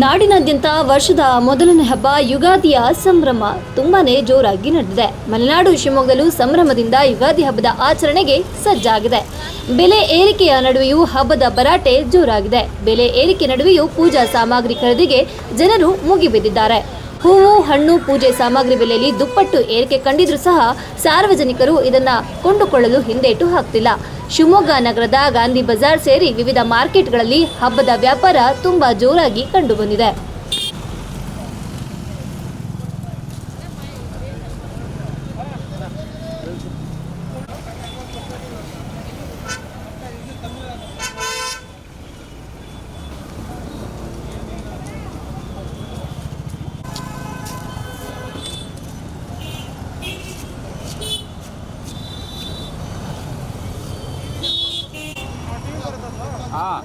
ನಾಡಿನಾದ್ಯಂತ ವರ್ಷದ ಮೊದಲನೇ ಹಬ್ಬ ಯುಗಾದಿಯ ಸಂಭ್ರಮ ತುಂಬಾನೇ ಜೋರಾಗಿ ನಡೆದಿದೆ. ಮಲೆನಾಡು ಶಿವಮೊಗ್ಗದಲ್ಲೂ ಸಂಭ್ರಮದಿಂದ ಯುಗಾದಿ ಹಬ್ಬದ ಆಚರಣೆಗೆ ಸಜ್ಜಾಗಿದೆ. ಬೆಲೆ ಏರಿಕೆಯ ನಡುವೆಯೂ ಹಬ್ಬದ ಭರಾಟೆ ಜೋರಾಗಿದೆ. ಬೆಲೆ ಏರಿಕೆ ನಡುವೆಯೂ ಪೂಜಾ ಸಾಮಗ್ರಿ ಖರೀದಿಗೆ ಜನರು ಮುಗಿಬಿದ್ದಿದ್ದಾರೆ. ಹೂವು, ಹಣ್ಣು, ಪೂಜೆ ಸಾಮಗ್ರಿ ಬೆಲೆಯಲ್ಲಿ ದುಪ್ಪಟ್ಟು ಏರಿಕೆ ಕಂಡಿದ್ರೂ ಸಹ ಸಾರ್ವಜನಿಕರು ಇದನ್ನ ಕೊಂಡುಕೊಳ್ಳಲು ಹಿಂದೇಟು ಹಾಕ್ತಿಲ್ಲ. ಶಿವಮೊಗ್ಗ ನಗರದ ಗಾಂಧಿ ಬಜಾರ್ ಸೇರಿ ವಿವಿಧ ಮಾರ್ಕೆಟ್ಗಳಲ್ಲಿ ಹಬ್ಬದ ವ್ಯಾಪಾರ ತುಂಬಾ ಜೋರಾಗಿ ಕಂಡುಬಂದಿದೆ ஆ.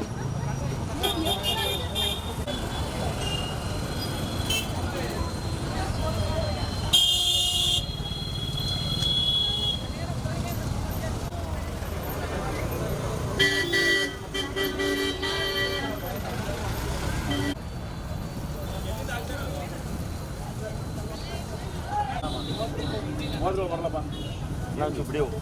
மோதிரம் வரலப்பா. நான் இப்படியும்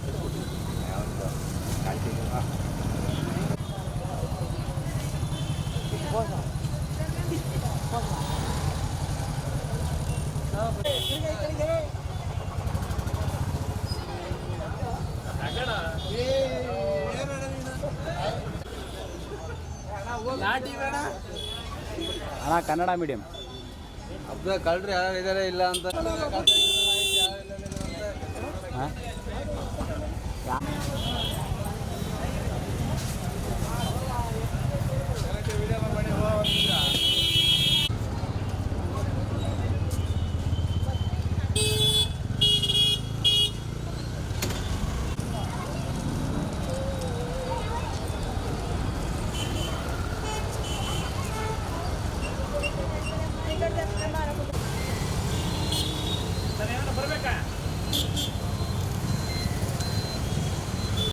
ಅಣ್ಣ ಕನ್ನಡ ಮೀಡಿಯಂ ಹಬ್ಬ ಕಳ್ರಿ ಯಾರು ಇದಾರೆ ಇಲ್ಲ ಅಂತ. ಹಾಂ?